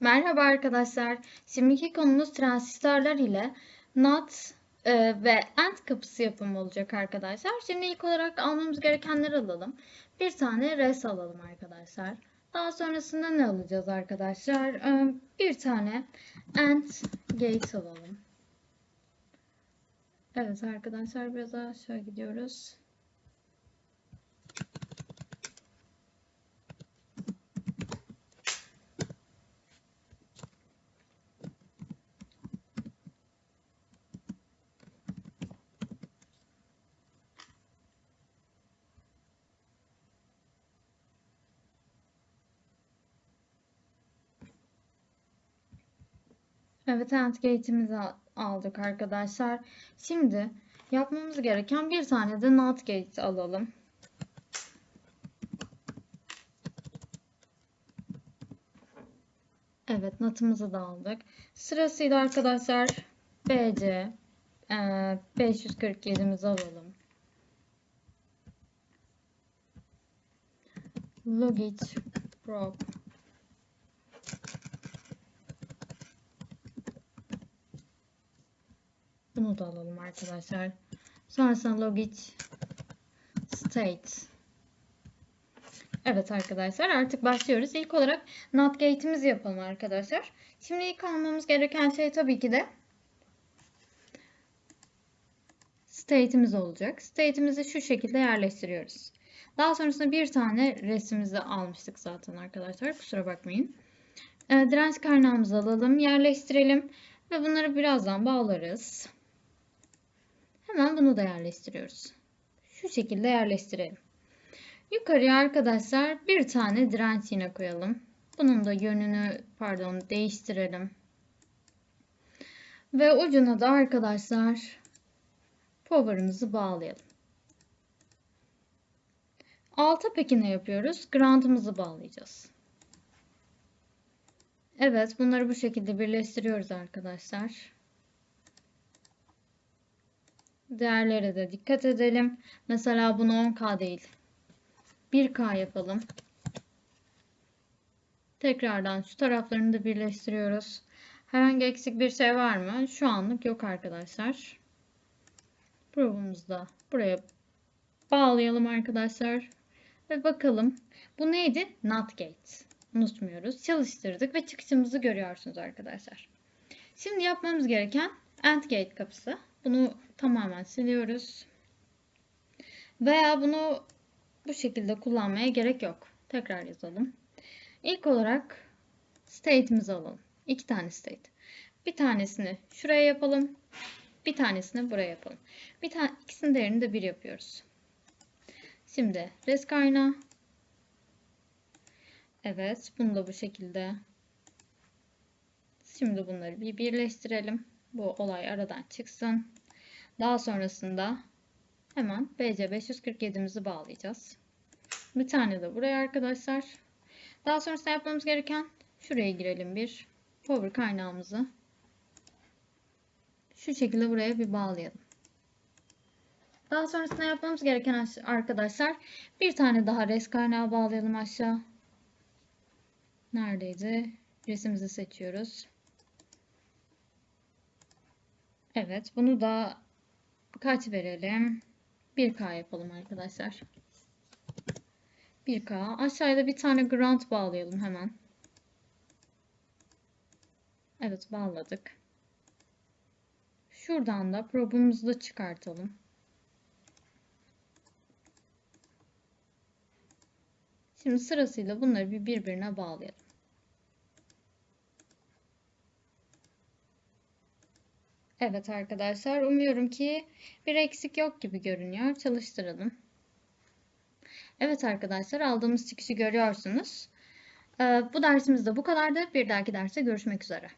Merhaba arkadaşlar. Şimdiki konumuz transistörler ile NOT e, ve AND kapısı yapımı olacak arkadaşlar. Şimdi ilk olarak almamız gerekenleri alalım. Bir tane res alalım arkadaşlar. Daha sonrasında ne alacağız arkadaşlar? E, bir tane AND gate alalım. Evet arkadaşlar biraz daha aşağı gidiyoruz. Evet, gate'imizi aldık arkadaşlar. Şimdi yapmamız gereken bir tane de NOT alalım. Evet, NOT'ımızı da aldık. Sırasıyla arkadaşlar BC e, 547'mizi alalım. Logit probe Bunu da alalım arkadaşlar. Sonrasında logit state. Evet arkadaşlar artık başlıyoruz. İlk olarak not gate'imizi yapalım arkadaşlar. Şimdi ilk almamız gereken şey tabii ki de state'imiz olacak. State'imizi şu şekilde yerleştiriyoruz. Daha sonrasında bir tane resmimizi almıştık zaten arkadaşlar. Kusura bakmayın. E, direnç kaynağımızı alalım, yerleştirelim ve bunları birazdan bağlarız. Hemen bunu da yerleştiriyoruz. Şu şekilde yerleştirelim. Yukarıya arkadaşlar bir tane direnç yine koyalım. Bunun da yönünü pardon değiştirelim. Ve ucuna da arkadaşlar power'ımızı bağlayalım. Alta peki ne yapıyoruz? Ground'ımızı bağlayacağız. Evet bunları bu şekilde birleştiriyoruz arkadaşlar. Değerlere de dikkat edelim. Mesela bunu 10K değil. 1K yapalım. Tekrardan şu taraflarını da birleştiriyoruz. Herhangi eksik bir şey var mı? Şu anlık yok arkadaşlar. Probumuzu da buraya bağlayalım arkadaşlar. Ve bakalım. Bu neydi? Not gate. Unutmuyoruz. Çalıştırdık ve çıkışımızı görüyorsunuz arkadaşlar. Şimdi yapmamız gereken AND gate kapısı. Bunu tamamen siliyoruz. Veya bunu bu şekilde kullanmaya gerek yok. Tekrar yazalım. İlk olarak state'imizi alalım. İki tane state. Bir tanesini şuraya yapalım. Bir tanesini buraya yapalım. Bir tane ikisinin değerini de bir yapıyoruz. Şimdi res kaynağı. Evet, bunu da bu şekilde. Şimdi bunları bir birleştirelim. Bu olay aradan çıksın. Daha sonrasında hemen BC 547'mizi bağlayacağız. Bir tane de buraya arkadaşlar. Daha sonrasında yapmamız gereken şuraya girelim bir. Power kaynağımızı şu şekilde buraya bir bağlayalım. Daha sonrasında yapmamız gereken arkadaşlar bir tane daha res kaynağı bağlayalım aşağı. Neredeydi? Resimizi seçiyoruz. Evet bunu da kaç verelim? 1K yapalım arkadaşlar. 1K. Aşağıda bir tane ground bağlayalım hemen. Evet bağladık. Şuradan da probumuzu da çıkartalım. Şimdi sırasıyla bunları bir birbirine bağlayalım. Evet arkadaşlar umuyorum ki bir eksik yok gibi görünüyor. Çalıştıralım. Evet arkadaşlar aldığımız çıkışı görüyorsunuz. Ee, bu dersimiz de bu kadardı. Bir dahaki derste görüşmek üzere.